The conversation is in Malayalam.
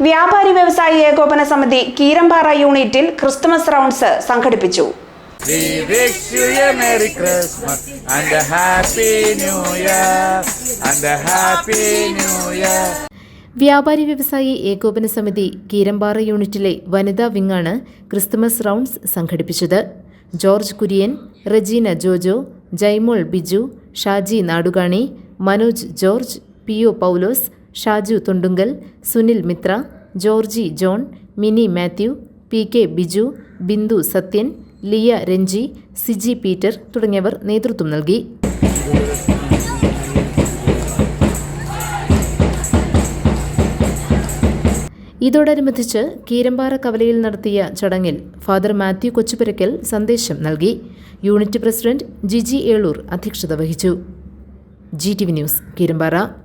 വ്യാപാരി വ്യവസായി ഏകോപന സമിതി കീരമ്പാറ യൂണിറ്റിൽ ക്രിസ്തുമസ് റൗണ്ട്സ് സംഘടിപ്പിച്ചു We wish you a Merry Christmas and a Happy New Year and a Happy New Year. വ്യാപാരി വ്യവസായി ഏകോപന സമിതി കീരമ്പാറ യൂണിറ്റിലെ വനിതാ വിങ്ങാണ് ക്രിസ്തുമസ് റൗണ്ട്സ് സംഘടിപ്പിച്ചത് George Kurian Rejeena Jojo Jaimol Biju Shaji Nadukani Manoj George P O Paulose Shaju Thundungal Sunil Mithra Georgy John Mini Mathew P K Biju Bindu Sathyan Liya Ranji Siji Peter തുടങ്ങിയവർ നേതൃത്വം നൽകി. ഇതോടനുബന്ധിച്ച് കീരമ്പാറ കവലയിൽ നടത്തിയ ചടങ്ങിൽ ഫാദർ മാത്യു കൊച്ചുപുരയ്ക്കൽ സന്ദേശം നൽകി. യൂണിറ്റ് പ്രസിഡന്റ് ജിജി ഏളൂർ അധ്യക്ഷത വഹിച്ചു. G T V news Keerampara.